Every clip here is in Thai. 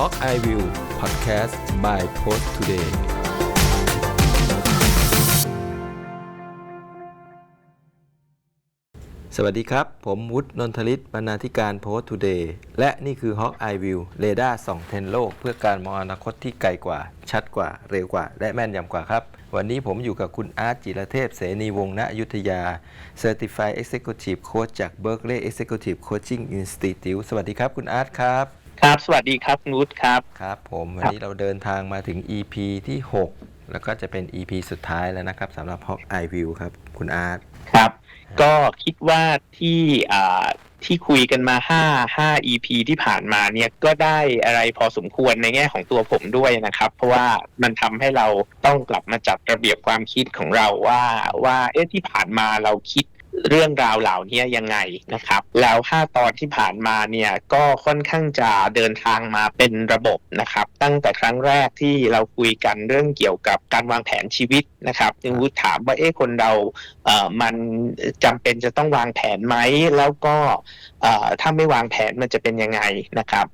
Hawk Eye View Podcast by Post Today สวัสดีครับ ผมวุฒินนทลิตบรรณาธิการ Post Today และนี่คือ Hawk Eye View เรดาร์ส่องเทนโลก เพื่อการมองอนาคตที่ไกลกว่า ชัดกว่า เร็วกว่า และแม่นยำกว่าครับ วันนี้ผมอยู่กับคุณอาร์ตจิรเทพ เสนีวงศ์ณอยุธยา Certified Executive Coach จาก Berkeley Executive Coaching Institute สวัสดีครับ คุณอาร์ตครับ ครับ สวัสดีครับนุชครับ ครับผมวันนี้เราเดินทางมาถึง EP ที่ 6 แล้วก็จะเป็น EP สุดท้ายแล้วนะครับสำหรับ Hawk Eye View ครับ คุณอาร์ตครับ ก็คิดว่าที่อ่าที่คุยกันมาห้าห้า EP ที่ผ่านมาเนี่ยก็ได้อะไรพอสมควรในแง่ของตัวผมด้วยนะครับ เพราะว่ามันทำให้เราต้องกลับมาจัดระเบียบความคิดของเราว่าว่าเอ๊ะที่ผ่านมาเราคิด เรื่องราวเหล่านี้ยังไงนะครับ แล้วห้าตอนที่ผ่านมาเนี่ยก็ค่อนข้างจะเดินทางมาเป็นระบบนะครับ ตั้งแต่ครั้งแรกที่เราคุยกันเรื่องเกี่ยวกับการวางแผนชีวิตนะครับยังวุฒถามว่าเอ๊ะคนเรา มันจำเป็นจะต้องวางแผนไหมแล้วก็เอ่อถ้าไม่วางแผนมันจะเป็นยังไงนะครับ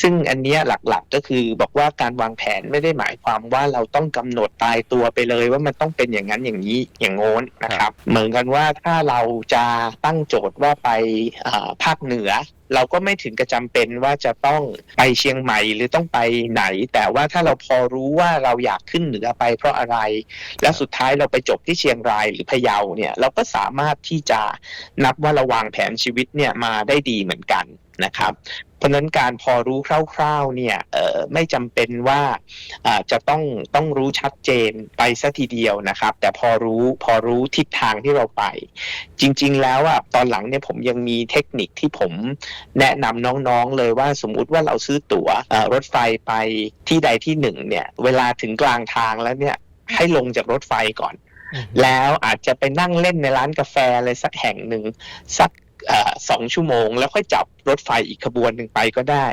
ซึ่งอันเนี้ยหลักๆก็คือบอกว่าการวางแผนไม่ได้หมายความว่าเราต้องกำหนดตายตัวไปเลย ว่ามันต้องเป็นอย่างนั้นอย่างนี้อย่างโน้นนะครับ เหมือนกันว่าถ้าเราจะตั้งโจทย์ว่าไปอ่าภาคเหนือเราก็ไม่ถึงกระจำเป็นว่าจะต้องไปเชียงใหม่หรือต้องไปไหน แต่ว่าถ้าเราพอรู้ว่าเราอยากขึ้นเหนือไปเพราะอะไร แล้วสุดท้ายเราไปจบที่เชียงรายหรือพะเยาเนี่ย เราก็สามารถที่จะนับว่าเราวางแผนชีวิตเนี่ยมาได้ดีเหมือนกันนะครับ ราะฉะนั้นการพอรู้คร่าวๆเนี่ยเอ่อไม่จำเป็นว่าอ่าจะต้องต้องรู้ชัดเจนไปซะทีเดียวนะครับ แต่พอรู้พอรู้ทิศทางที่เราไป จริง ๆ แล้วอะตอนหลังเนี่ยผมยังมีเทคนิคที่ผมแนะนำน้องๆเลยว่าสมมุติว่าเราซื้อตั๋วเอ่อรถไฟไปที่ใดที่หนึ่งเนี่ยเวลาถึงกลางทางแล้วเนี่ยให้ลงจากรถไฟก่อนแล้วอาจจะไปนั่งเล่นในร้านกาแฟอะไรสักแห่งหนึ่งสักเอ่อ สองชั่วโมง แล้วค่อยจับรถไฟอีกขบวนหนึ่งไปก็ได้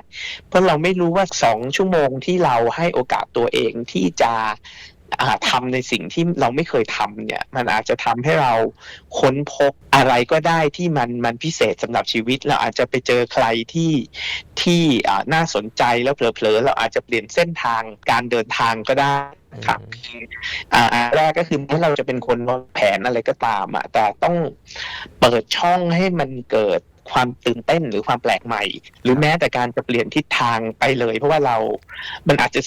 เพราะเราไม่รู้ว่าสองชั่วโมงที่เราให้โอกาสตัวเองที่จะอ่าทำในสิ่งที่เราไม่เคยทำเนี่ย มันอาจจะทำให้เราค้นพบอะไรก็ได้ที่มันมันพิเศษสำหรับชีวิต เราอาจจะไปเจอใครที่ที่น่าสนใจแล้วเผลอๆเราอาจจะเปลี่ยนเส้นทางการเดินทางก็ได้ ครับอ่าอันแรกก็คือเมื่อเราจะเป็นคนวางแผนอะไรก็ตามอะแต่ต้องเปิดช่องให้มันเกิดความตื่นเต้นหรือความแปลกใหม่ หรือแม้แต่การจะเปลี่ยนทิศทางไปเลย เพราะว่าเรา มันอาจจะ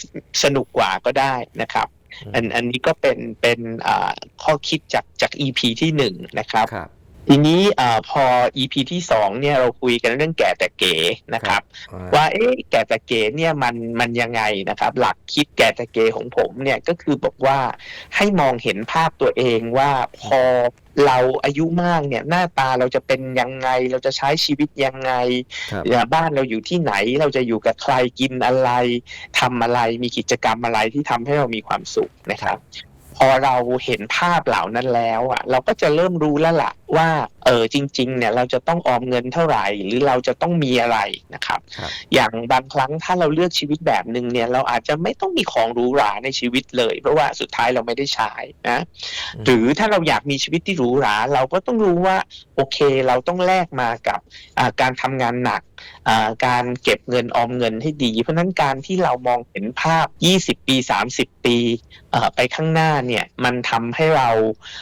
สนุกกว่าก็ได้นะครับ อันอันนี้ก็เป็นเป็นอ่าข้อคิดจากจาก EP ที่หนึ่งนะครับครับ ทีนี้อ่าพอ EP ที่สองเนี่ยเราคุยกันเรื่องแก่แต่เก๋นะครับ ว่าเอ๊ะแก่แต่เก๋เนี่ยมันมันยังไงนะครับ หลักคิดแก่แต่เก๋ของผมเนี่ยก็คือบอกว่าให้มองเห็นภาพตัวเองว่าพอเราอายุมากเนี่ยหน้าตาเราจะเป็นยังไง เราจะใช้ชีวิตยังไงครับเนี่ยบ้านเราอยู่ที่ไหนเราจะอยู่กับใครกินอะไรทำอะไรมีกิจกรรมอะไรที่ทำให้เรามีความสุขนะครับ พอเราเห็นภาพเหล่านั้นแล้วอะ เราก็จะเริ่มรู้แล้วล่ะ ว่าเออจริง ๆ เนี่ยเราจะต้องออมเงินเท่าไหร่ หรือเราจะต้องมีอะไรนะครับครับ อย่างบางครั้งถ้าเราเลือกชีวิตแบบหนึ่งเนี่ย เราอาจจะไม่ต้องมีของหรูหราในชีวิตเลย เพราะว่าสุดท้ายเราไม่ได้ใช้นะอืมหรือถ้าเราอยากมีชีวิตที่หรูหรา เราก็ต้องรู้ว่าโอเค เราต้องแลกมากับอ่าการทำงานหนักอ่าการเก็บเงินออมเงินให้ดี เพราะฉะนั้นการที่เรามองเห็นภาพ 20 ปี 30 ปีเอ่อไปข้างหน้าเนี่ยมันทำให้เรา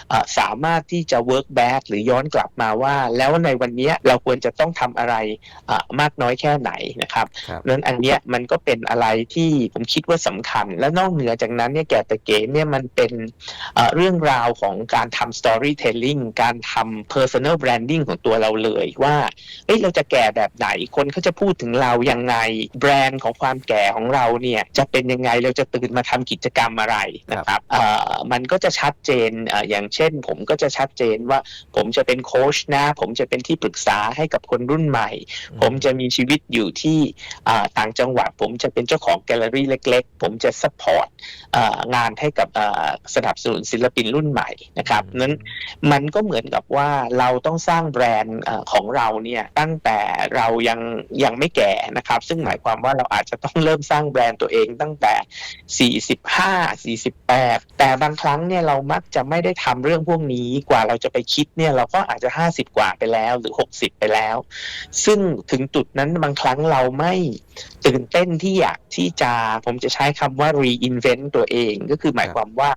เอ่อสามารถที่จะ work back หรือย้อนกลับมาว่า แล้วในวันเนี้ยเราควรจะต้องทำอะไรอ่ามากน้อยแค่ไหนนะครับครับเพราะฉะนั้นอันเนี้ยมันก็เป็นอะไรที่ผมคิดว่าสำคัญ และนอกเหนือจากนั้นเนี่ยแก่แต่เก๋เนี่ยมันเป็นเอ่อเรื่องราวของการทำ storytelling การทำ personal branding ของตัวเราเลยว่าเอ้ยเราจะแก่แบบไหนคนเขาจะพูดถึงเรายังไงแบรนด์ของความแก่ของเราเนี่ยจะเป็นยังไงเราจะตื่นมาทำกิจกรรมอะไรนะครับเอ่อมันก็จะชัดเจนเอ่ออย่างเช่น ผมก็จะชัดเจนว่า ผมจะเป็นโค้ชนะ ผมจะเป็นที่ปรึกษาให้กับคนรุ่นใหม่ ผมจะมีชีวิตอยู่ที่อ่าต่างจังหวัด ผมจะเป็นเจ้าของแกลเลอรี่เล็ก ๆ ผมจะซัพพอร์ตงานให้กับอ่าสนับสนุนศิลปินรุ่นใหม่นะครับนั้นมันก็เหมือนกับว่าเราต้องสร้างแบรนด์อ่าของเราเนี่ยตั้งแต่เรายังยังไม่แก่นะครับ ซึ่งหมายความว่าเราอาจจะต้องเริ่มสร้างแบรนด์ตัวเองตั้งแต่ 45 48 แต่บางครั้งเนี่ยเรามักจะไม่ได้ทำเรื่องพวกนี้กว่าเราจะไปคิดเนี่ยเราก็อาจจะ 50 กว่าไปแล้วหรือ 60 ไปแล้ว ซึ่งถึงจุดนั้นบางครั้งเราไม่ตื่นเต้นที่อยากที่จะผมจะใช้คำว่า reinvent ตัวเอง ก็คือหมายความว่า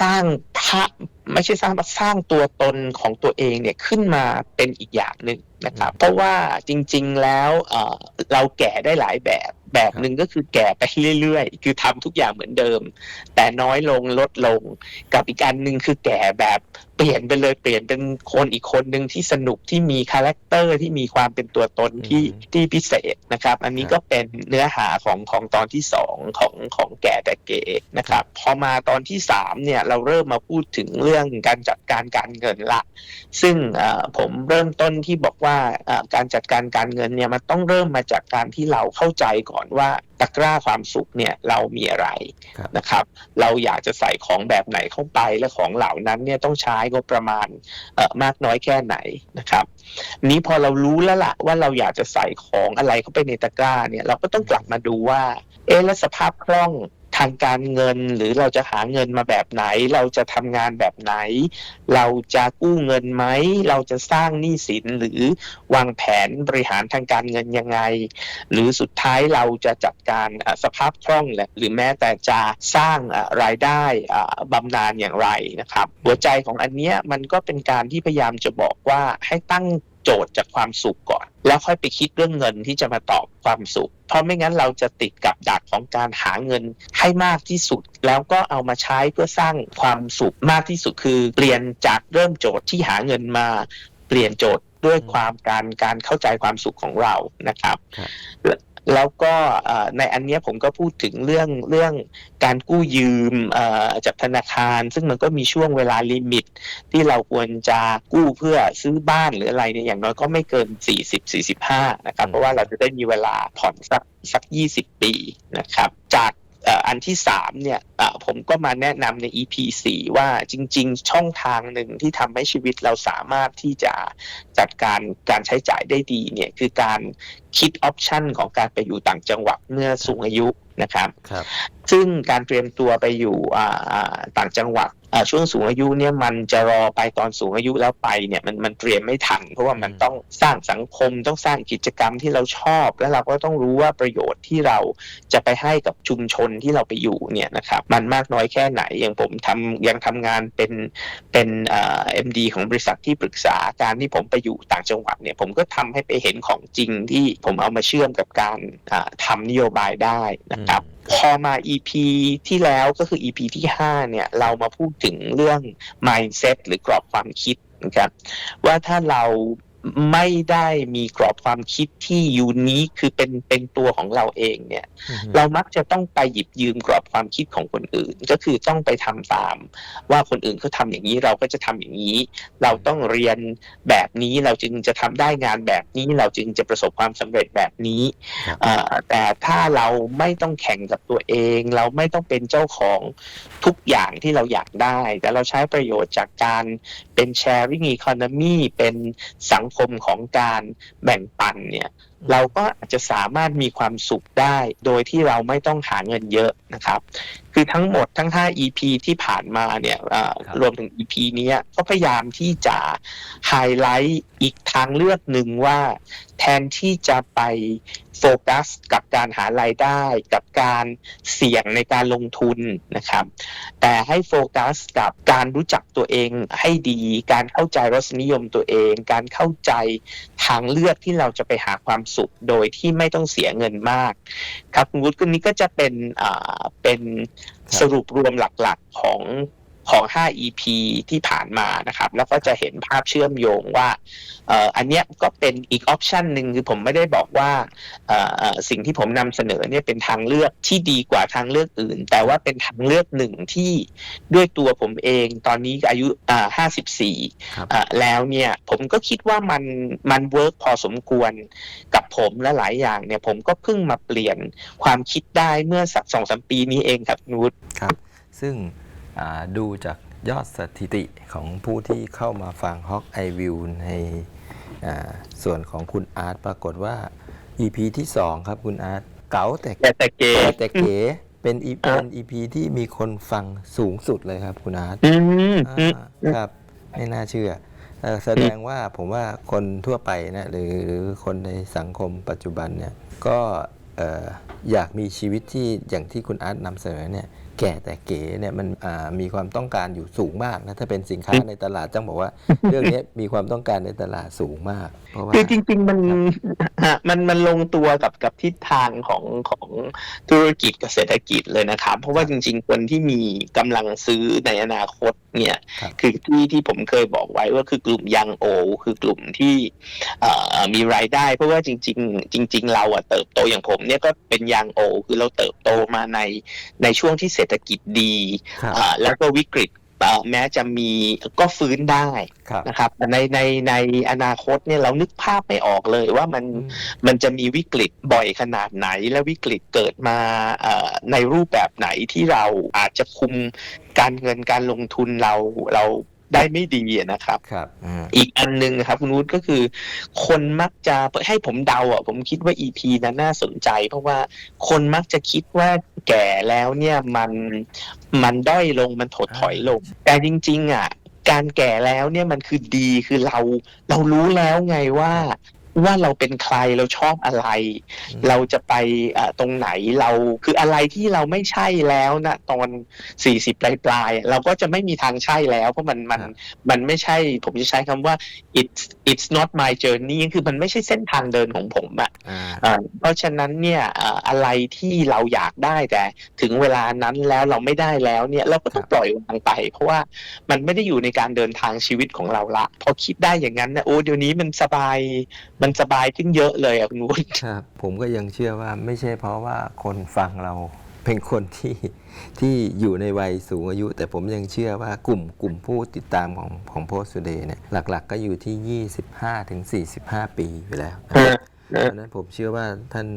สร้างภาพไม่ใช่สร้างสร้างตัวตนของตัวเองเนี่ยขึ้นมาเป็นอีกอย่างหนึ่งนะครับ เพราะว่าจริง ๆแล้วเราแก่ได้หลายแบบ แบบหนึ่งก็คือแก่ไปเรื่อยๆ คือทำทุกอย่างเหมือนเดิม แต่น้อยลงลดลง กับอีกอันหนึ่งคือแก่แบบ เปลี่ยนไปเลยเปลี่ยนเป็นคนอีกคนหนึ่งที่สนุกที่มีคาแรคเตอร์ที่มีความเป็นตัวตนที่อืมที่พิเศษนะครับ อันนี้ครับก็เป็นเนื้อหาของของตอนที่สองของของแก่แต่เก๋นะครับ พอมาตอนที่สามเนี่ยเราเริ่มมาพูดถึงเรื่องการจัดการการเงินละ ซึ่งเอ่อผมเริ่มต้นที่บอกว่าเอ่อการจัดการการเงินเนี่ยมันต้องเริ่มมาจากการที่เราเข้าใจก่อนว่า ตะกร้าความสุขเนี่ยเรามีอะไรครับนะครับ เราอยากจะใส่ของแบบไหนเข้าไปและของเหล่านั้นเนี่ยต้องใช้งบประมาณเอ่อมากน้อยแค่ไหนนะครับ นี้พอเรารู้แล้วล่ะว่าเราอยากจะใส่ของอะไรเข้าไปในตะกร้าเนี่ยเราก็ต้องกลับมาดูว่า เอ๊ะแล้วสภาพคล่อง ทางการเงินหรือเราจะหาเงินมาแบบไหน เราจะทำงานแบบไหน เราจะกู้เงินไหม เราจะสร้างหนี้สินหรือวางแผนบริหารทางการเงินยังไง หรือสุดท้ายเราจะจัดการสภาพคล่องหรือแม้แต่จะสร้างรายได้บำนาญอย่างไรนะครับ หัวใจของอันเนี้ยมันก็เป็นการที่พยายามจะบอกว่าให้ตั้ง โจทย์จากความสุขก่อน แล้วค่อยไปคิดเรื่องเงินที่จะมาตอบความสุข เพราะไม่งั้นเราจะติดกับดักของการหาเงินให้มากที่สุด แล้วก็เอามาใช้เพื่อสร้างความสุขมากที่สุดคือเปลี่ยนจากเริ่มโจทย์ที่หาเงินมาเปลี่ยนโจทย์ด้วยความการการเข้าใจความสุขของเรานะครับครับ แล้วก็ในอันนี้ผมก็พูดถึงเรื่องเรื่องการกู้ยืมอ่อจากธนาคาร ซึ่งมันก็มีช่วงเวลาลิมิต ที่เราควรจะกู้เพื่อซื้อบ้านหรืออะไรเนี่ยอย่างน้อยก็ไม่เกิน 40 45 นะครับ เพราะว่าเราจะได้มีเวลาผ่อนสักสัก 20 ปีนะครับ จาก อ่ออันที่3เนี่ยเอ่อผมก็มาแนะนำใน EP 4ว่าจริง ๆ ช่องทางหนึ่งที่ทำให้ชีวิตเราสามารถที่จะจัดการการใช้จ่ายได้ดีเนี่ยคือการคิดออปชันของการไปอยู่ต่างจังหวัดเมื่อสูงอายุนะครับครับซึ่งการเตรียมตัวไปอยู่อ่าอ่าต่างจังหวัดอ่า ช่วงสูงอายุเนี่ยมันจะรอไปตอนสูงอายุแล้วไปเนี่ยมันมันเตรียมไม่ทัน เพราะว่ามันต้องสร้างสังคมต้องสร้างกิจกรรมที่เราชอบ แล้วเราก็ต้องรู้ว่าประโยชน์ที่เราจะไปให้กับชุมชนที่เราไปอยู่เนี่ยนะครับมันมากน้อยแค่ไหนอย่างผมทำยังทำงานเป็นเป็นเอ็มดีของบริษัทที่ปรึกษาการที่ผมไปอยู่ต่างจังหวัดเนี่ยผมก็ทำให้ไปเห็นของจริงที่ผมเอามาเชื่อมกับการอ่าทำนโยบายได้นะครับ พอมา EP ที่แล้วก็คือ EP ที่ 5 เนี่ย เรามาพูดถึงเรื่อง mindset หรือกรอบความคิดนะครับว่าถ้าเรา ไม่ได้มีกรอบความคิดที่ยูนิคคือเป็นเป็นตัวของเราเองเนี่ยอืมเรามักจะต้องไปหยิบยืมกรอบความคิดของคนอื่น ก็คือต้องไปทำตาม ว่าคนอื่นเขาทำอย่างนี้เราก็จะทำอย่างนี้ เราต้องเรียนแบบนี้เราจึงจะทำได้งานแบบนี้ เราจึงจะประสบความสำเร็จแบบนี้ครับเอ่อแต่ถ้าเราไม่ต้องแข่งกับตัวเอง เราไม่ต้องเป็นเจ้าของทุกอย่างที่เราอยากได้ แต่เราใช้ประโยชน์จากการ เป็น sharing economy เป็นสังคมของการแบ่งปันเนี่ยเราก็อาจจะสามารถมีความสุขได้ โดยที่เราไม่ต้องหาเงินเยอะนะครับ คือทั้งหมดทั้ง 5 EP ที่ผ่านมาเนี่ยเอ่อครับรวมถึง EP เนี้ยก็พยายามที่จะไฮไลท์อีกทางเลือกหนึ่งว่า แทนที่จะไป โฟกัสกับการหารายได้กับการเสี่ยงในการลงทุนนะครับ แต่ให้โฟกัสกับการรู้จักตัวเองให้ดี การเข้าใจรสนิยมตัวเอง การเข้าใจทางเลือกที่เราจะไปหาความสุขโดยที่ไม่ต้องเสียเงินมาก ครับคุณวุฒิคนนี้ก็จะเป็นอ่าเป็นครับสรุปรวมหลักๆของ ของ 5 EP ที่ผ่านมานะครับ แล้วก็จะเห็นภาพเชื่อมโยงว่าเอ่ออันเนี้ยก็เป็นอีกออปชันหนึ่งคือผมไม่ได้บอกว่าเอ่อเอ่อสิ่งที่ผมนำเสนอเนี่ยเป็นทางเลือกที่ดีกว่าทางเลือกอื่น แต่ว่าเป็นทางเลือกหนึ่งที่ด้วยตัวผมเองตอนนี้อายุอ่า54ครับอะแล้วเนี่ยผมก็คิดว่ามันมันเวิร์กพอสมควรกับผมและหลายอย่างเนี่ยผมก็เพิ่งมาเปลี่ยนความคิดได้เมื่อสักสองสามปีนี้เองครับนุชครับ ซึ่งอ่า ดูจากยอดสถิติของผู้ที่เข้ามาฟัง Hawk Eye View ในอ่าส่วนของคุณอาร์ตปรากฏว่า EP ที่สองครับคุณอาร์ตเก๋าแต่แต่แต่เกแต่แต่เก๋เป็นอีอะเป็น EP ที่มีคนฟังสูงสุดเลยครับคุณอาร์ตอืมอ่าอืมครับ ไม่น่าเชื่อเอ่อ แสดงว่าผมว่าคนทั่วไปนะหรือหรือคนในสังคมปัจจุบันเนี่ยก็เอ่ออยากมีชีวิตที่อย่างที่คุณอาร์ตนำเสนอเนี่ย แก่แต่เก๋เนี่ยมันอ่ามีความต้องการอยู่สูงมากนะถ้าเป็นสินค้าในตลาดต้องบอกว่า เรื่องนี้มีความต้องการในตลาดสูงมาก เพราะว่าคือจริง ๆ มันฮะมันมันลงตัวกับกับทิศทางของของธุรกิจกับเศรษฐกิจเลยนะครับ เพราะว่าจริง ๆ คนที่มีกำลังซื้อในอนาคตเนี่ยครับคือที่ที่ผมเคยบอกไว้ว่าคือกลุ่มยังโอ คือกลุ่มที่เอ่อมีรายได้ เพราะว่าจริง ๆ จริง ๆ เราอะเติบโตอย่างผมเนี่ยก็เป็นยังโอ คือเราเติบโตมาในในช่วงที่เศรษฐกิจดีครับอ่าแล้วก็วิกฤตเอ่อแม้จะมีก็ฟื้นได้ครับ นะครับในในในอนาคตเนี่ยเรานึกภาพไม่ออกเลยว่ามันอืมมันจะมีวิกฤตบ่อยขนาดไหน และวิกฤตเกิดมาเอ่อในรูปแบบไหนที่เราอาจจะคุมการเงินการลงทุนเราเรา ได้ไม่ดีอะนะครับครับอ่าอีกอันหนึ่งครับคุณวุฒิก็คือ คนมักจะให้ผมเดาอะผมคิดว่า EP นั้นน่าสนใจ เพราะว่าคนมักจะคิดว่าแก่แล้วเนี่ยมันมันด้อยลงมันถดถอยลง แต่จริง ๆ อะ การแก่แล้วเนี่ยมันคือดีคือเรา เรารู้แล้วไงว่า ว่าเราเป็นใครเราชอบอะไรอืมเราจะไปเอ่อตรงไหนเราคืออะไรที่เราไม่ใช่แล้วนะตอนสี่สิบปลายปลายๆเราก็จะไม่มีทางใช่แล้ว เพราะมันมันครับมันไม่ใช่ ผมจะใช้คำว่า it's it's not my journey คือมันไม่ใช่เส้นทางเดินของผมอะอ่าอ่าเพราะฉะนั้นเนี่ยเอ่ออะไรที่เราอยากได้แต่ถึงเวลานั้นแล้วเราไม่ได้แล้วเนี่ยเราก็ต้องปล่อยวางไป เพราะว่ามันไม่ได้อยู่ในการเดินทางชีวิตของเราละพอคิดได้อย่างนั้นนะโอ้เดี๋ยวนี้มันสบายมันสบายขึ้นเยอะเลยอะคุณวุฒิครับผมก็ยังเชื่อว่าไม่ใช่เพราะว่าคนฟังเราเป็นคนที่ที่อยู่ในวัยสูงอายุ แต่ผมยังเชื่อว่ากลุ่มกลุ่มผู้ติดตามของของโพสต์ Today เนี่ยหลัก ๆ ก็อยู่ที่ 25ถึง45 ปีไปแล้วนะครับเพราะฉะนั้นผมเชื่อว่าท่าน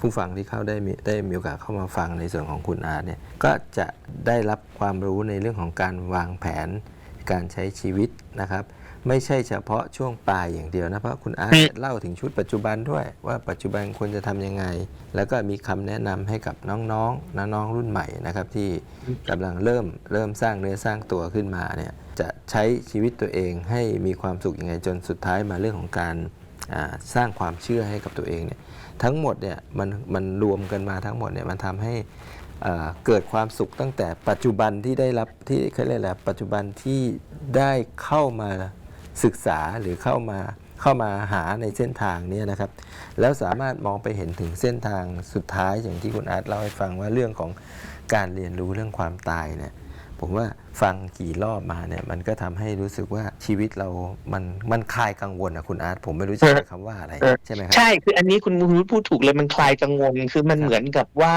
ผู้ฟังที่เข้าได้มีได้มีโอกาสเข้ามาฟังในส่วนของคุณอาร์ตเนี่ยก็จะได้รับความรู้ในเรื่องของการวางแผนการใช้ชีวิตนะครับ ไม่ใช่เฉพาะช่วงปลายอย่างเดียวนะเพราะคุณอาร์ตอืมเล่าถึงชุดปัจจุบันด้วย ว่าปัจจุบันควรจะทำยังไง แล้วก็มีคำแนะนำให้กับน้องๆน้องๆรุ่นใหม่นะครับ ที่กำลังเริ่มเริ่มสร้างเนื้อสร้างตัวขึ้นมาเนี่ยจะใช้ชีวิตตัวเองให้มีความสุขยังไงจนสุดท้ายมาเรื่องของการอ่าสร้างความเชื่อให้กับตัวเองเนี่ยทั้งหมดเนี่ยมันมันรวมกันมาทั้งหมดเนี่ยมันทำให้เอ่อเกิดความสุขตั้งแต่ปัจจุบันที่ได้รับที่เขาเรียกอะไรปัจจุบันที่ได้เข้ามา ศึกษาหรือเข้ามาเข้ามาหาในเส้นทางเนี้นะครับ แล้วสามารถมองไปเห็นถึงเส้นทางสุดท้ายอย่างที่คุณอาร์ตเล่าให้ฟังว่าเรื่องของการเรียนรู้เรื่องความตายเนี่ยผมว่าฟังกี่รอบมาเนี่ยมันก็ทำให้รู้สึกว่าชีวิตเรา มันมันคลายกังวลอะคุณอาร์ตผมไม่รู้จะใช้คำว่าอะไรใช่ไหมครับใช่คืออันนี้คุณวุฒิพูดถูกเลยมันคลายกังวล คือมันครับเหมือนกับว่า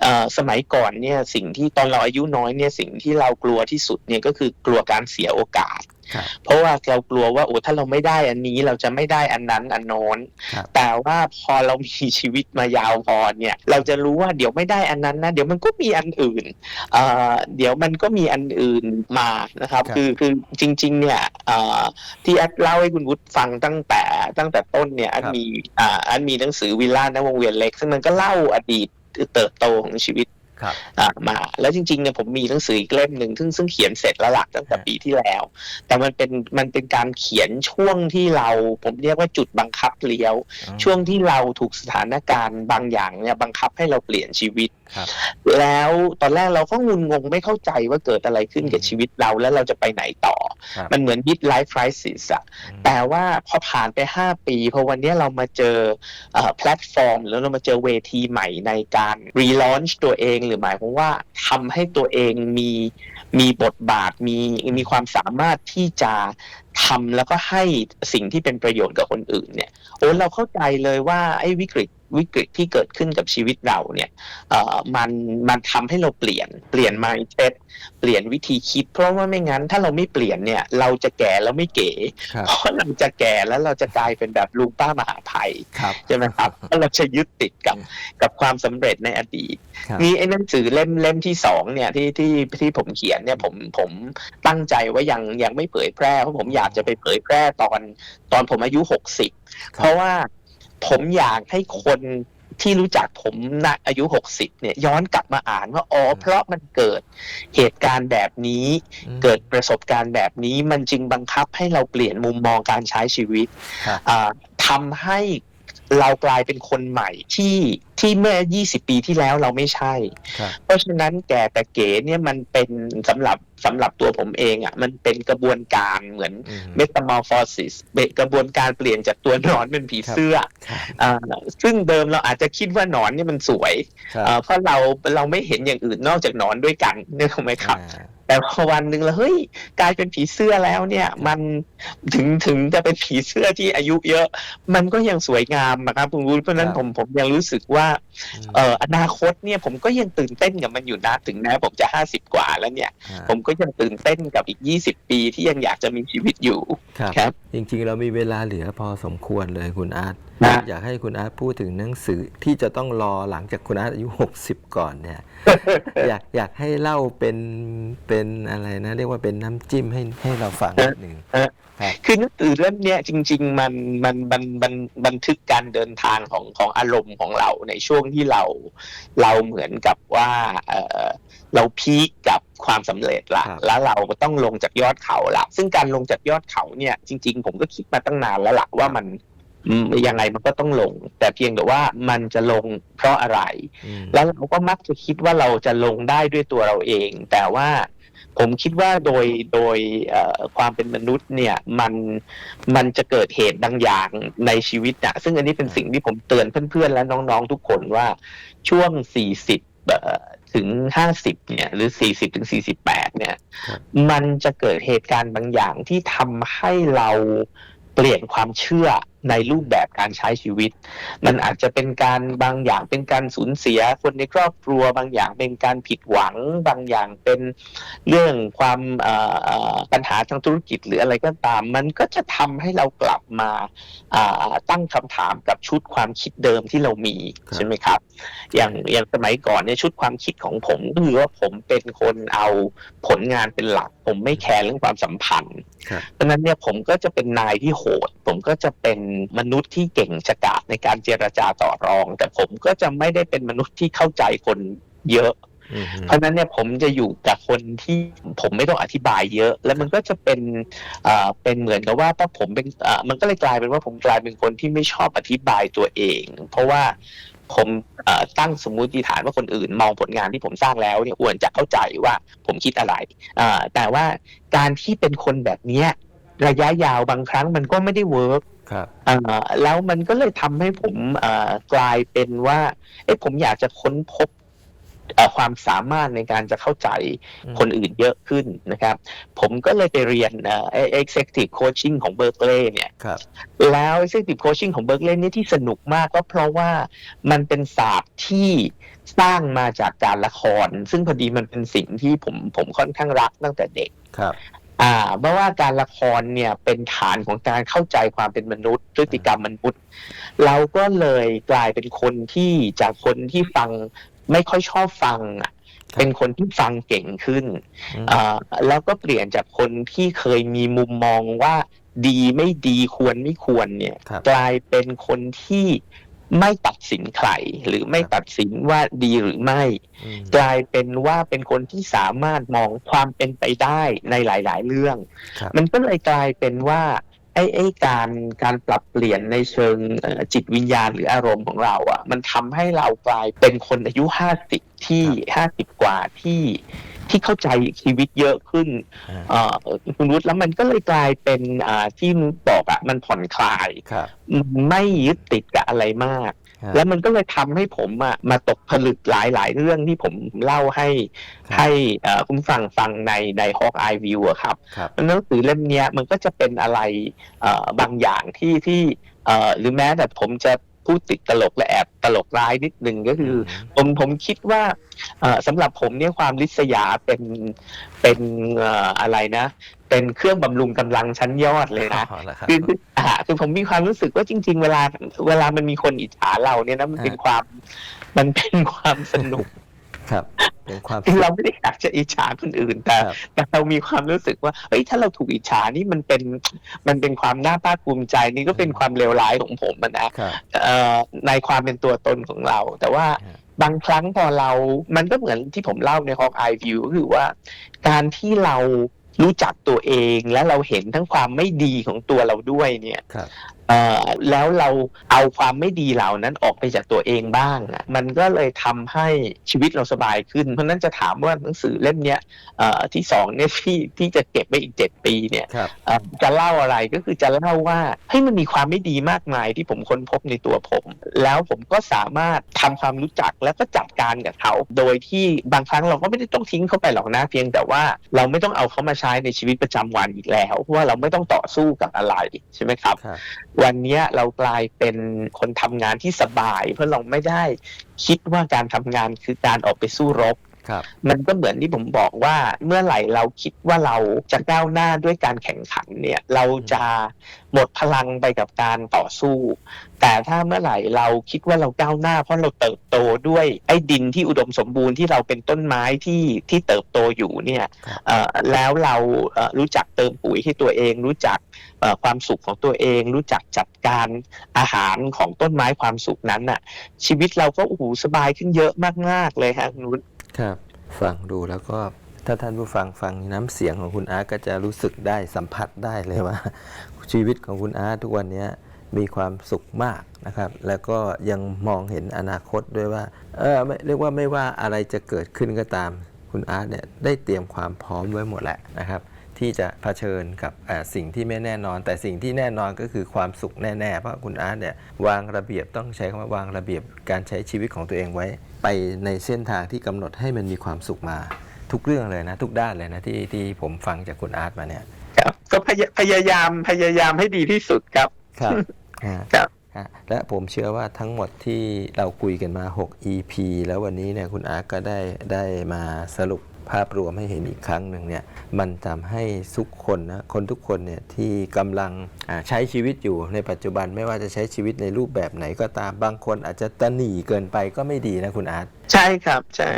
เอ่อสมัยก่อนเนี่ยสิ่งที่ตอนเราอายุน้อยเนี่ยสิ่งที่เรากลัวที่สุดเนี่ยก็คือกลัวการเสียโอกาสครับ เพราะว่าเรากลัวว่าโอ้ถ้าเราไม่ได้อันนี้เราจะไม่ได้อันนั้นอันโน้นครับแต่ว่าพอเรามีชีวิตมายาวพอเนี่ย เราจะรู้ว่าเดี๋ยวไม่ได้อันนั้นนะเดี๋ยวมันก็มีอันอื่นเอ่อเดี๋ยวมันก็มีอันอื่นมานะครับครับคือคือจริง ๆ เนี่ยเอ่อที่แอดเล่าให้คุณวุฒิฟังตั้งแต่ตั้งแต่ต้นเนี่ยอันครับมีอ่าอันมีหนังสือวิลล่าณวงเวียนเล็ก ซึ่งมันก็เล่าอดีตเติบโตของชีวิตครับอ่า มาแล้วจริงๆเนี่ยผมมีหนังสืออีกเล่มหนึ่งซึ่งซึ่งเขียนเสร็จแล้วหลักตั้งแต่ฮะปีที่แล้ว แต่มันเป็นมันเป็นการเขียนช่วงที่เรา ผมเรียกว่าจุดบังคับเลี้ยว ช่วงที่เราถูกสถานการณ์บางอย่างเนี่ยบังคับให้เราเปลี่ยนชีวิตครับ แล้วตอนแรกเราก็งุนงงไม่เข้าใจว่าเกิดอะไรขึ้นกับอืมชีวิตเราแล้วเราจะไปไหนต่อครับมันเหมือน mid life crisis อะแต่ว่าพอผ่านไป 5 ปี พอวันนี้เรามาเจอเอ่อแพลตฟอร์ม แล้วเรามาเจอเวทีใหม่ในการรีลอนช์ตัวเองหรือหมายความว่าทำให้ตัวเองมีมีบทบาทมีมีความสามารถที่จะทำแล้วก็ให้สิ่งที่เป็นประโยชน์กับคนอื่นเนี่ยโอ้เราเข้าใจเลยว่าไอ้วิกฤต วิกฤตที่เกิดขึ้นกับชีวิตเราเนี่ยเอ่อมันมันทำให้เราเปลี่ยนเปลี่ยน mindset เปลี่ยนวิธีคิด เพราะว่าไม่งั้นถ้าเราไม่เปลี่ยนเนี่ย เราจะแก่แล้วไม่เก๋ครับเพราะเราจะแก่แล้วเราจะกลายเป็นแบบลุงป้ามหาภัยครับใช่ไหมครับเพราะเราจะยึดติดกับกับความสำเร็จในอดีตครับนี่ไอ้หนังสือเล่มเล่มที่สองเนี่ยที่ที่ที่ผมเขียนเนี่ยผมผมตั้งใจว่ายังยังไม่เผยแพร่เพราะผมอยากจะไปเผยแพร่ตอนตอนผมอายุหกสิบครับเพราะว่า ผมอยากให้คนที่รู้จักผมณอายุ 60 เนี่ย ย้อนกลับมาอ่านว่าอ๋อเพราะมันเกิดเหตุการณ์แบบนี้อืมเกิดประสบการณ์แบบนี้ มันจึงบังคับให้เราเปลี่ยนมุมมองการใช้ชีวิตครับอ่าทำให้ เรากลายเป็นคนใหม่ที่ที่เมื่อ 20 ปีที่แล้วเราไม่ใช่ ครับ เพราะฉะนั้นแก่แต่เก๋เนี่ยมันเป็นสำหรับสำหรับตัวผมเองอะ่ะมันเป็นกระบวนการเหมือน อืม metamorphosis เป็นกระบวนการเปลี่ยนจากตัวหนอนเป็นผีเสื้อครับอ่าซึ่งเดิมเราอาจจะคิดว่าหนอนเนี่ยมันสวยครับอ่าเพราะเราเราไม่เห็นอย่างอื่นนอกจากหนอนด้วยกันนึกออกไหมครับ อ่า แต่พอวันหนึ่งแล้วเฮ้ยกลายเป็นผีเสื้อแล้วเนี่ย มันถึงถึงจะเป็นผีเสื้อที่อายุเยอะ มันก็ยังสวยงามนะครับคุณวุฒิเพราะฉะนั้นผมผมยังรู้สึกว่าอืมเอ่ออนาคตเนี่ยผมก็ยังตื่นเต้นกับมันอยู่นะถึงแม้ผมจะห้าสิบกว่าแล้วเนี่ยอ่าผมก็ยังตื่นเต้นกับอีกยี่สิบปีที่ยังอยากจะมีชีวิตอยู่ครับครับจริงๆ เรามีเวลาเหลือพอสมควรเลยคุณอาร์ต นะอยากให้คุณอาร์ตพูดถึงหนังสือที่จะต้องรอหลังจากคุณอาร์ตอายุ 60 ก่อนเนี่ยอยากอยากให้เล่าเป็นเป็นอะไรนะ เรียกว่าเป็นน้ำจิ้มให้ให้เราฟังนิดหนึ่งเออครับคือหนังสือเล่มเนี้ยจริง ๆ มันมันมันมันบันทึกการเดินทางของของอารมณ์ของเราในช่วงที่เราเราเหมือนกับว่าเออเราพีคกับความสำเร็จละครับแล้วเราก็ต้องลงจากยอดเขาละซึ่งการลงจากยอดเขาเนี่ยจริง ๆ ผมก็คิดมาตั้งนานแล้วล่ะว่ามันอืม ยังไงมันก็ต้องลง แต่เพียงแต่ว่ามันจะลงเพราะอะไรอืมแล้วเราก็มักจะคิดว่าเราจะลงได้ด้วยตัวเราเอง แต่ว่าผมคิดว่าโดยโดยเอ่อความเป็นมนุษย์เนี่ยมันมันจะเกิดเหตุบางอย่างในชีวิตนะซึ่งอันนี้เป็นสิ่งที่ผมเตือนเพื่อนๆ และน้องๆทุกคนว่าช่วง 40เอ่อถึง 50 เนี่ย หรือ 40 ถึง 48 เนี่ยครับมันจะเกิดเหตุการณ์บางอย่างที่ทำให้เราเปลี่ยนความเชื่อ ในรูปแบบการใช้ชีวิต มันอาจจะเป็นการบางอย่างเป็นการสูญเสียคนในครอบครัว บางอย่างเป็นการผิดหวัง บางอย่างเป็นเรื่องความเอ่อเอ่อปัญหาทางธุรกิจหรืออะไรก็ตาม มันก็จะทำให้เรากลับมาอ่าตั้งคำถามกับชุดความคิดเดิมที่เรามีครับใช่ไหมครับ อย่างอย่างสมัยก่อนเนี่ยชุดความคิดของผมก็คือว่าผมเป็นคนเอาผลงานเป็นหลัก ผมไม่แคร์เรื่องความสัมพันธ์ครับเพราะฉะนั้นเนี่ยผมก็จะเป็นนายที่โหด ผมก็จะเป็นมนุษย์ที่เก่งฉกาจในการเจรจาต่อรอง แต่ผมก็จะไม่ได้เป็นมนุษย์ที่เข้าใจคนเยอะอืมเพราะฉะนั้นเนี่ยผมจะอยู่กับคนที่ผมไม่ต้องอธิบายเยอะ แล้วมันก็จะเป็นอ่าเป็นเหมือนกับว่าถ้าผมเป็นอ่ามันก็เลยกลายเป็นว่าผมกลายเป็นคนที่ไม่ชอบอธิบายตัวเอง เพราะว่า ผมเอ่อตั้งสมมุติฐานว่าคนอื่นมองผลงานที่ผมสร้างแล้วเนี่ยควรจะเข้าใจว่าผมคิดอะไรอ่าแต่ว่าการที่เป็นคนแบบเนี้ยระยะยาวบางครั้งมันก็ไม่ได้เวิร์กครับอ่าแล้วมันก็เลยทำให้ผมอ่ากลายเป็นว่าเอ้ผมอยากจะค้นพบเอ่อ ความสามารถในการจะเข้าใจอืมคนอื่นเยอะขึ้นนะครับ ผมก็เลยไปเรียนเอ่อ executive coaching ของเบ r ร์ l เลย์เนี่ยครับแล้ว executive coaching ของเบ r ร์ l เลย์เนี่ยที่สนุกมากก็เพราะว่ามันเป็นศาสตร์ที่สร้างมาจากการละคร ซึ่งพอดีมันเป็นสิ่งที่ผมผมค่อนข้างรักตั้งแต่เด็กครับอ่าเพราะว่าการละครเนี่ยเป็นฐานของการเข้าใจความเป็นมนุษย์ พฤติกรรมมนุษย์ เราก็เลยกลายเป็นคนที่จากคนที่ฟัง ไม่ค่อยชอบฟังอะเป็นคนที่ฟังเก่งขึ้นอืมอ่าแล้วก็เปลี่ยนจากคนที่เคยมีมุมมองว่าดีไม่ดีควรไม่ควรเนี่ยครับกลายเป็นคนที่ไม่ตัดสินใครหรือไม่ครับตัดสินว่าดีหรือไม่อืมกลายเป็นว่าเป็นคนที่สามารถมองความเป็นไปได้ในหลาย ๆ เรื่องครับมันก็เลยกลายเป็นว่าไอ้ไอ้การการปรับเปลี่ยนในเชิงเอ่อจิตวิญญาณหรืออารมณ์ของเราอะ่ะ มันทำให้เรากลายเป็นคนอายุห้าสิบที่ห้าสิบกว่าที่ที่เข้าใจชีวิตเยอะขึ้นอ่าเอ่อคุณรุธแล้วมันก็เลยกลายเป็นอ่าที่นุชบอกอะ่ะมันผ่อนคลายครับไม่ยึดติดกับอะไรมากครับ แล้วมันก็เลยทำให้ผมอะมาตกผลึกหลายๆ เรื่องที่ผมเล่าให้ครับให้เอ่อคุณฟังฟังในใน Hawk Eye View อะครับครับหนังสือเล่มเนี้ยมันก็จะเป็นอะไรเอ่อบางอย่างที่ที่เอ่อหรือแม้แต่ผมจะ พูดติดตลกและแอบตลกร้ายนิดนึงก็คือ ผมผมคิดว่าเอ่อสำหรับผมเนี่ยความลิษยาเป็นเป็นเอ่ออะไรนะ เป็นเครื่องบำรุงกำลังชั้นยอดเลยนะอ๋อเหรอครับคือคืออ่าคือผมมีความรู้สึกว่าจริง ๆ เวลาเวลามันมีคนอิจฉาเราเนี่ยนะมันเป็นฮะความมันเป็นความสนุกครับ เป็นความคือเราไม่ได้อยากจะอิจฉาคนอื่นแต่ ครับ แต่เรามีความรู้สึกว่าเฮ้ยถ้าเราถูกอิจฉานี่มันเป็นมันเป็นความน่าภาคภูมิใจนี่ก็เป็นความเลวร้ายของผมอะนะ ครับ เอ่อในความเป็นตัวตนของเรา แต่ว่าฮะ บางครั้งพอเรา มันก็เหมือนที่ผมเล่าใน Hawk Eye View ก็คือว่า การที่เรารู้จักตัวเองและเราเห็นทั้งความไม่ดีของตัวเราด้วยเนี่ย ครับ เอ่อแล้วเราเอาความไม่ดีเหล่านั้นออกไปจากตัวเองบ้างอะมันก็เลยทำให้ชีวิตเราสบายขึ้น เพราะฉะนั้นจะถามว่าหนังสือเล่มเนี้ยเอ่อที่สองเนี่ยที่ที่จะเก็บไว้อีกเจ็ดปีเนี่ย ครับ เอ่อจะเล่าอะไรก็คือจะเล่าว่าเฮ้ยมันมีความไม่ดีมากมายที่ผมค้นพบในตัวผม แล้วผมก็สามารถทำความรู้จักแล้วก็จัดการกับเขา โดยที่บางครั้งเราก็ไม่ได้ต้องทิ้งเขาไปหรอกนะเพียงแต่ว่าเราไม่ต้องเอาเขามาใช้ในชีวิตประจำวันอีกแล้ว เพราะว่าเราไม่ต้องต่อสู้กับอะไรใช่ไหมครับ ครับวันนี้เรากลายเป็นคนทำงานที่สบาย เพราะเราไม่ได้คิดว่าการทำงานคือการออกไปสู้รบ มันก็เหมือนที่ผมบอกว่าเมื่อไหร่เราคิดว่าเราจะก้าวหน้าด้วยการแข่งขันเนี่ยเราจะหมดพลังไปกับการต่อสู้ แต่ถ้าเมื่อไหร่เราคิดว่าเราก้าวหน้า เพราะเราเติบโตด้วยไอ้ดินที่อุดมสมบูรณ์ที่เราเป็นต้นไม้ที่ที่เติบโตอยู่เนี่ยครับเอ่อแล้วเราเอ่อรู้จักเติมปุ๋ยให้ตัวเอง รู้จักเอ่อความสุขของตัวเอง รู้จักจัดการอาหารของต้นไม้ความสุขนั้นน่ะ ชีวิตเราก็โอ้โหสบายขึ้นเยอะมากๆเลยฮะคุณนุช ครับ ฟังดูแล้วก็ถ้าท่านผู้ฟังฟังน้ำเสียงของคุณอาร์ตก็จะรู้สึกได้สัมผัสได้เลยว่า ชีวิตของคุณอาร์ตทุกวันนี้มีความสุขมากนะครับ แล้วก็ยังมองเห็นอนาคตด้วยว่าเออเรียกว่าไม่ว่าอะไรจะเกิดขึ้นก็ตาม คุณอาร์ตเนี่ยได้เตรียมความพร้อมไว้หมดแหละนะครับ ที่จะเผชิญกับสิ่งที่ไม่แน่นอน แต่สิ่งที่แน่นอนก็คือความสุขแน่ๆเพราะคุณอาร์ตเนี่ยวางระเบียบต้องใช้คำว่าวางระเบียบการใช้ชีวิตของตัวเองไว้ ไปในเส้นทางที่กำหนดให้มันมีความสุขมา ทุกเรื่องเลยนะ ทุกด้านเลยนะที่ที่ผมฟังจากคุณอาร์ตมาเนี่ยครับก็พยพยายามพยายามให้ดีที่สุดครับครับฮะครับฮะและผมเชื่อว่าทั้งหมดที่เราคุยกันมา 6 EP แล้ววันนี้เนี่ยคุณอาร์ตก็ได้ได้มาสรุป ภาพรวมให้เห็นอีกครั้งหนึ่งเนี่ยมันทำให้ทุกคนนะคนทุกคนเนี่ยที่กำลังอ่าใช้ชีวิตอยู่ในปัจจุบันไม่ว่าจะใช้ชีวิตในรูปแบบไหนก็ตามบางคนอาจจะตะหนีเกินไปก็ไม่ดีนะคุณอาร์ตใช่ครับใช่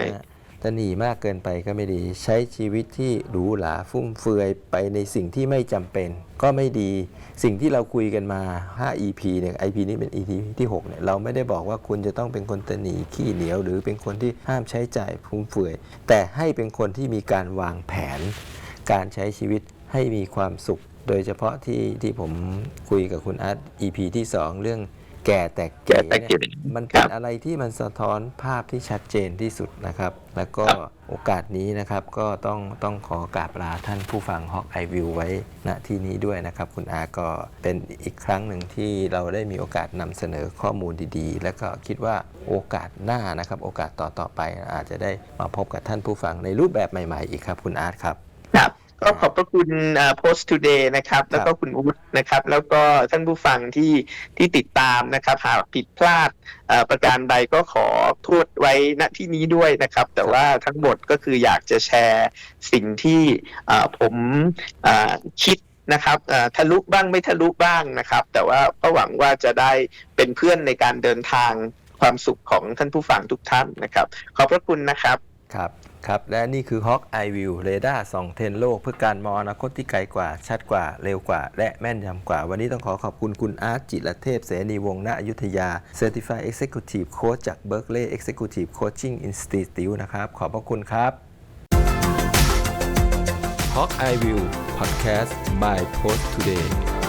นะฮะตะหนีมากเกินไปก็ไม่ดี ใช้ชีวิตที่หรูหราฟุ่มเฟือยไปในสิ่งที่ไม่จำเป็น ก็ไม่ดีสิ่งที่เราคุยกันมา 5 EP เนี่ย EP นี้เป็น EP ที่6เนี่ยเราไม่ได้บอกว่าคุณจะต้องเป็นคนตะหนีขี้เหนียว หรือเป็นคนที่ห้ามใช้จ่ายฟุ่มเฟือย แต่ให้เป็นคนที่มีการวางแผน การใช้ชีวิตให้มีความสุข โดยเฉพาะที่ที่ผมคุยกับคุณอาร์ต EP ที่ 2 เรื่อง แก่แต่แก่เก๋แต่เนี่ยเก๋มันคเป็นรับอะไรที่มันสะท้อนภาพที่ชัดเจนที่สุดนะครับ แล้วก็โอกาสนี้นะครับก็ต้องต้องขอกราบลาท่านผู้ฟังฮอกไอวิวไว้ณที่นี้ด้วยนะครับ คุณอาก็เป็นอีกครั้งหนึ่งที่เราได้มีโอกาสนำเสนอข้อมูลดีๆ แล้วก็คิดว่าโอกาสหน้านะครับ โอกาสต่อๆไปอาจจะได้มาพบกับท่านผู้ฟังในรูปแบบใหม่ ๆ อีกครับ คุณอาร์ตครับครับ ก็ขอบพระคุณเอ่อ Post Today นะครับ แล้วก็คุณอุ๊ดนะครับ แล้วก็ท่านผู้ฟังที่ที่ติดตามนะครับ หากผิดพลาดเอ่อประการใดก็ขอโทษไว้ณที่นี้ด้วยนะครับ แต่ว่าทั้งหมดก็คืออยากจะแชร์สิ่งที่เอ่อผมเอ่อคิดนะครับเอ่อทะลุบ้างไม่ทะลุบ้างนะครับ แต่ว่าก็หวังว่าจะได้เป็นเพื่อนในการเดินทางความสุขของท่านผู้ฟังทุกท่านนะครับ ขอบพระคุณนะครับครับ ครับและนี่คือ Hawk Eye View เรดาร์สองเทนโลก เพื่อการมองอนาคตที่ไกลกว่า ชัดกว่า เร็วกว่า และแม่นยำกว่า วันนี้ต้องขอขอบคุณคุณอาร์ตจิรเทพ เสนีวงศ์ณอยุธยา Certified Executive Coach จาก Berkeley Executive Coaching Institute นะครับ ขอบพระคุณครับ Hawk Eye View Podcast by Post Today